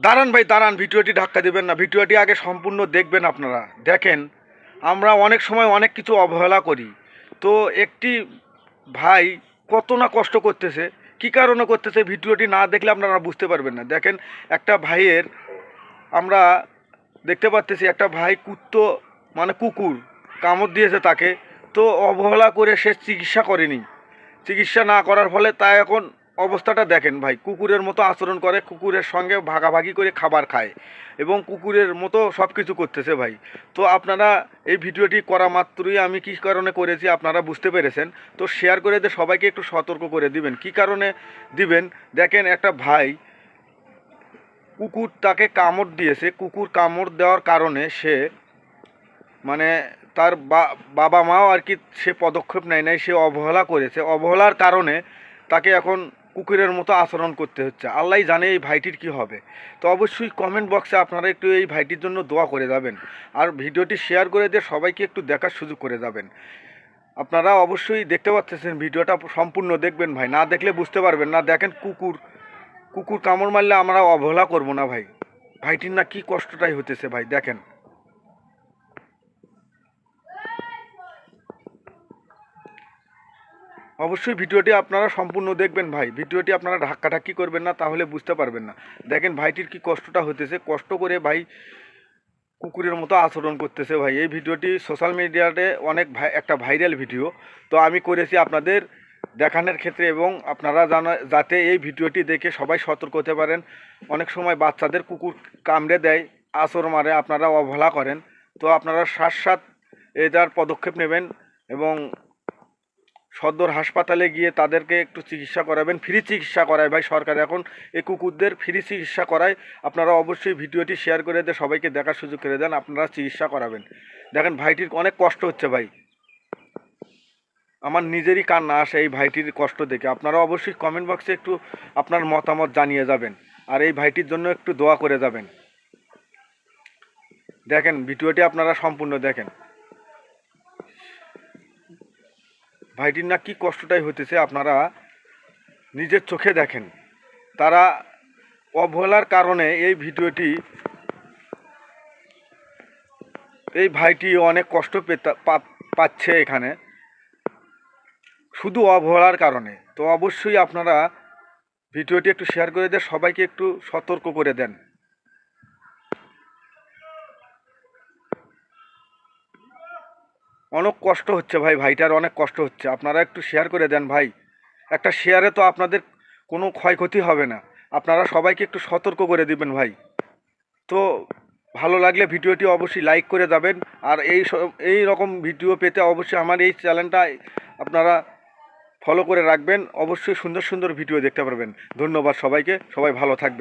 দাঁড়ান ভাই, দাঁড়ান, ভিডিওটি ধাক্কা দেবেন না, ভিডিওটি আগে সম্পূর্ণ দেখবেন আপনারা। দেখেন, আমরা অনেক সময় অনেক কিছু অবহেলা করি। তো একটি ভাই কত না কষ্ট করতেছে, কি কারণে করতেছে ভিডিওটি না দেখলে আপনারা বুঝতে পারবেন না। দেখেন, একটা ভাইয়ের আমরা দেখতে পাচ্তেছি একটা ভাই কুত্তো মানে কুকুর কামড় দিয়েছে তাকে। তো অবহেলা করে সে চিকিৎসা করেনি। চিকিৎসা না করার ফলে তা এখন অবস্থাটা দেখেন ভাই, কুকুরের মতো আচরণ করে, কুকুরের সঙ্গে ভাগাভাগি করে খাবার খায় এবং কুকুরের মতো সব কিছু করতেছে ভাই। তো আপনারা এই ভিডিওটি করা মাত্রই আমি কী কারণে করেছি আপনারা বুঝতে পেরেছেন। তো শেয়ার করে দিয়ে সবাইকে একটু সতর্ক করে দিবেন। কি কারণে দিবেন? দেখেন একটা ভাই কুকুর তাকে কামড় দিয়েছে। কুকুর কামড় দেওয়ার কারণে সে মানে তার বাবা মাও আর কি সে পদক্ষেপ নেয় নাই, সে অবহেলা করেছে। অবহেলার কারণে তাকে এখন কুকুরের মতো আচরণ করতে হচ্ছে। আল্লাহ জানে এই ভাইটির কি হবে। তো অবশ্যই কমেন্ট বক্সে আপনারা একটু এই ভাইটির জন্য দোয়া করে যাবেন। আর ভিডিওটি শেয়ার করে দিয়ে সবাইকে একটু দেখার সুযোগ করে যাবেন। আপনারা অবশ্যই দেখতে পাচ্ছেন ভিডিওটা সম্পূর্ণ দেখবেন ভাই। না দেখলে বুঝতে পারবেন না। দেখেন কুকুর। কুকুর কামড় মারলে আমরা অবহেলা করব না ভাই। ভাইটির না কি কষ্টটাই হতেছে ভাই, দেখেন। অবশ্যই ভিডিওটি আপনারা সম্পূর্ণ দেখবেন ভাই। ভিডিওটি আপনারা ধাক্কাধাক্কি করবেন না, তাহলে বুঝতে পারবেন না। দেখেন ভাইটির কি কষ্টটা হতেছে কষ্ট করে ভাই কুকুরের মতো আচরণ করতেছে ভাই। এই ভিডিওটি সোশ্যাল মিডিয়াতে অনেক ভাই একটা ভাইরাল ভিডিও তো আমি করেছি আপনাদের দেখানোর ক্ষেত্রে এবং আপনারা জানা, যাতে এই ভিডিওটি দেখে সবাই সতর্ক হতে পারেন। অনেক সময় বাচ্চাদের কুকুর কামড়ে দেয়, আচর মারে, আপনারা অবহেলা করেন। তো আপনারা সাত সাত এটার পদক্ষেপ নেবেন এবং সদর হাসপাতালে গিয়ে তাদেরকে একটু চিকিৎসা করাবেন, ফ্রি চিকিৎসা করায়। ভাই, সরকার এখন এই কুকুরদের ফ্রি চিকিৎসা করায়। আপনারা অবশ্যই ভিডিওটি শেয়ার করে দিয়ে সবাইকে দেখার সুযোগ করে দেন, আপনারা চিকিৎসা করাবেন। দেখেন, ভাইটির অনেক কষ্ট হচ্ছে, ভাই। আমার নিজেরই কান্না আসে এই ভাইটির কষ্ট দেখে। আপনারা অবশ্যই কমেন্ট বক্সে একটু আপনার মতামত জানিয়ে যাবেন আর এই ভাইটির জন্য একটু দোয়া করে যাবেন। দেখেন, ভিডিওটি আপনারা সম্পূর্ণ দেখেন। ভাইটির না কি কষ্টটাই হতেছে আপনারা নিজের চোখে দেখেন। তারা অবহেলার কারণে এই ভিডিওটি এই ভাইটি অনেক কষ্ট পাচ্ছে এখানে। শুধু অবহেলার কারণে। তো অবশ্যই আপনারা ভিডিওটি একটু শেয়ার করে দিয়ে সবাইকে একটু সতর্ক করে দেন। অনেক কষ্ট হচ্ছে ভাই, ভাইটার অনেক কষ্ট হচ্ছে। আপনারা একটু শেয়ার করে দেন ভাই। একটা শেয়ারে তো আপনাদের কোনো ক্ষয়ক্ষতি হবে না। আপনারা সবাইকে একটু সতর্ক করে দিবেন ভাই। তো ভালো লাগলে ভিডিওটি অবশ্যই লাইক করে যাবেন। আর এই এই রকম ভিডিও পেতে অবশ্যই আমার এই চ্যানেলটা আপনারা ফলো করে রাখবেন। অবশ্যই সুন্দর সুন্দর ভিডিও দেখতে পারবেন। ধন্যবাদ সবাইকে। সবাই ভালো থাকবেন।